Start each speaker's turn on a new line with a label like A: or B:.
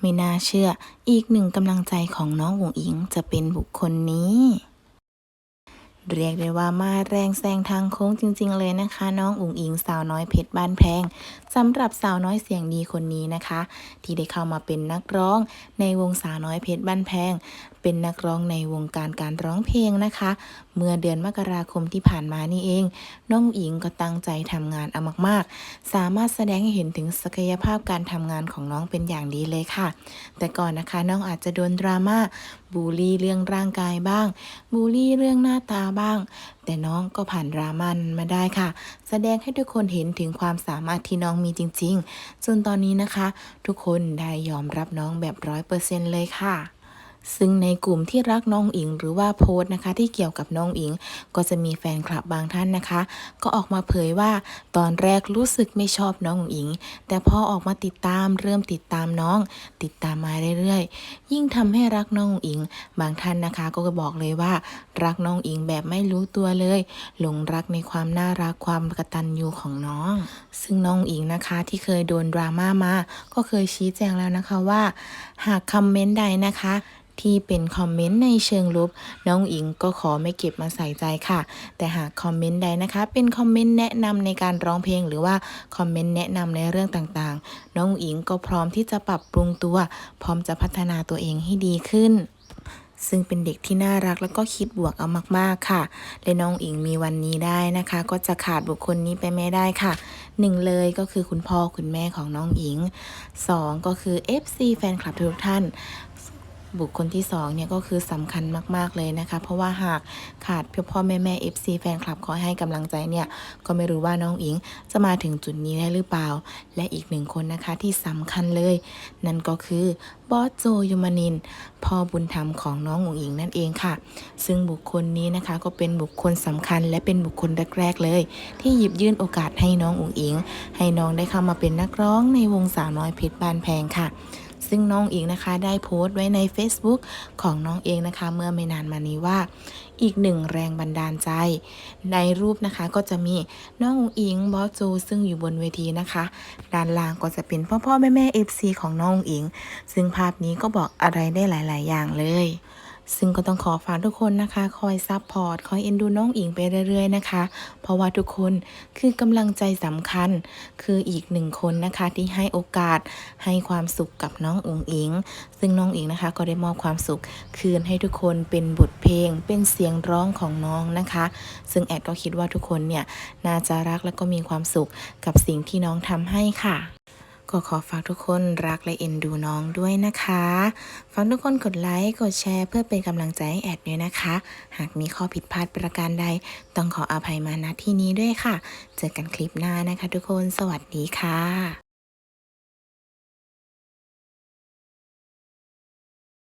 A: ไม่น่าเชื่อ อีกหนึ่งกำลังใจของน้องหวงอิงจะเป็นบุคคลนี้ เรียกได้ว่ามาแรงแซงทางโค้งจริง ๆ เลยนะคะ น้องอุ๋งอิงสาวน้อยเพชรบ้านแพงสำหรับสาวน้อยเสียงดีคนนี้นะคะ ที่ได้เข้ามาเป็นนักร้องในวงสาวน้อยเพชรบ้านแพงเป็นนักร้องในวงการการร้องเพลงนะคะ เมื่อเดือนมกราคมที่ผ่านมานี่เอง น้องอุ๋งอิงก็ตั้งใจทำงานเอามาก ๆ สามารถแสดงให้เห็นถึงศักยภาพการทำงานของน้องเป็นอย่างดีเลยค่ะ แต่ก่อนนะคะน้องอาจจะโดนดราม่าบูลลี่เรื่องร่างกายบ้าง บูลลี่เรื่องหน้าตาบ้าง แต่น้องก็ผ่านดรามันมาได้ค่ะ แสดงให้ทุกคนเห็นถึงความสามารถที่น้องมีจริงๆ จนตอนนี้นะคะ ทุกคนได้ยอมรับน้องแบบร้อยเปอร์เซ็นต์เลยค่ะ ซึ่งในกลุ่มที่รักน้องอิง หรือว่าโพสต์นะคะ ที่เกี่ยวกับน้องอิง ก็จะมีแฟนคลับบางท่านนะคะ ก็ออกมาเผยว่าตอนแรกรู้สึกไม่ชอบน้องอิง แต่พอออกมาติดตามเริ่มติดตามน้อง ติดตามมาเรื่อยๆ ยิ่งทำให้รักน้องอุ๋งอิง บางท่านนะคะ ก็บอกเลยว่า รักน้องอิงแบบไม่รู้ตัวเลยหลงรักในความน่ารักความกตัญญูของน้อง ซึ่งน้องอิงนะคะที่เคยโดนดราม่ามา ก็เคยชี้แจงแล้วนะคะว่า หากคอมเมนต์ใดนะคะที่เป็นคอมเมนต์ในเชิงลบน้องอิงก็ขอไม่เก็บมาใส่ใจค่ะ แต่หากคอมเมนต์ใดนะคะ เป็นคอมเมนต์แนะนำในการร้องเพลงหรือว่าคอมเมนต์แนะนำในเรื่องต่างๆ น้องอิงก็พร้อมที่จะปรับปรุงตัว พร้อมจะพัฒนาตัวเองให้ดีขึ้นซึ่งเป็นเด็กที่น่ารักแล้วก็คิดบวกเอามาก ๆ ค่ะ และน้องอิงมีวันนี้ได้นะคะ ก็จะขาดบุคคลนี้ไปไม่ได้ค่ะหนึ่งเลยก็คือคุณพ่อคุณแม่ของน้องอิงสองก็คือ FC แฟนคลับทุกท่าน บุคคลที่สองเนี่ยก็คือสำคัญมากๆเลยนะคะ เพราะว่าหากขาดเพียงพ่อแม่แม่ FC แฟนคลับคอยให้กำลังใจเนี่ย ก็ไม่รู้ว่าน้องอิงจะมาถึงจุดนี้ได้หรือเปล่า และอีกหนึ่งคนนะคะที่สำคัญเลย นั่นก็คือบอสโจยมานิน พ่อบุญธรรมของน้องอุ๋งอิงนั่นเองค่ะ ซึ่งบุคคลนี้นะคะก็เป็นบุคคลสำคัญ และเป็นบุคคลแรกๆเลย ที่หยิบยื่นโอกาสให้น้องอุ๋งอิง ให้น้องได้เข้ามาเป็นนักร้องในวงสาวน้อยเพชรบานแพงค่ะ ซึ่งน้องอิงนะคะได้โพสต์ไว้ใน Facebook ของน้องเองนะคะ เมื่อไม่นานมานี้ว่า อีกหนึ่งแรงบันดาลใจ ในรูปนะคะก็จะมีน้องอิงบอสจูซึ่งอยู่บนเวทีนะคะ ด้านล่างก็จะเป็นพ่อพ่อแม่แม่เอฟซีของน้องอุ๋งอิง ซึ่งภาพนี้ก็บอกอะไรได้หลาย ๆ อย่างเลย ซึ่งก็ต้องขอฝากทุกคนนะคะ คอยซัพพอร์ต คอยเอ็นดูน้องอิงไปเรื่อยๆนะคะ เพราะว่าทุกคนคือกำลังใจสำคัญ คืออีกหนึ่งคนนะคะที่ให้โอกาสให้ความสุขกับน้องอุ๋งอิง ซึ่งน้องอิงนะคะ ก็ได้มอบความสุข คืนให้ทุกคนเป็นบทเพลง เป็นเสียงร้องของน้องนะคะ ซึ่งแอดก็คิดว่าทุกคนเนี่ยน่าจะรักและก็มีความสุขกับสิ่งที่น้องทำให้ค่ะ ก็ขอฝากทุกคนรักและเอ็นดูน้องด้วยนะคะ ฝากทุกคนกดไลค์ กดแชร์ เพื่อเป็นกำลังใจให้แอดด้วยนะคะ หากมีข้อผิดพลาดประการใด ต้องขออภัยมาณที่นี้ด้วยค่ะ เจอกันคลิปหน้านะคะทุกคน สวัสดีค่ะ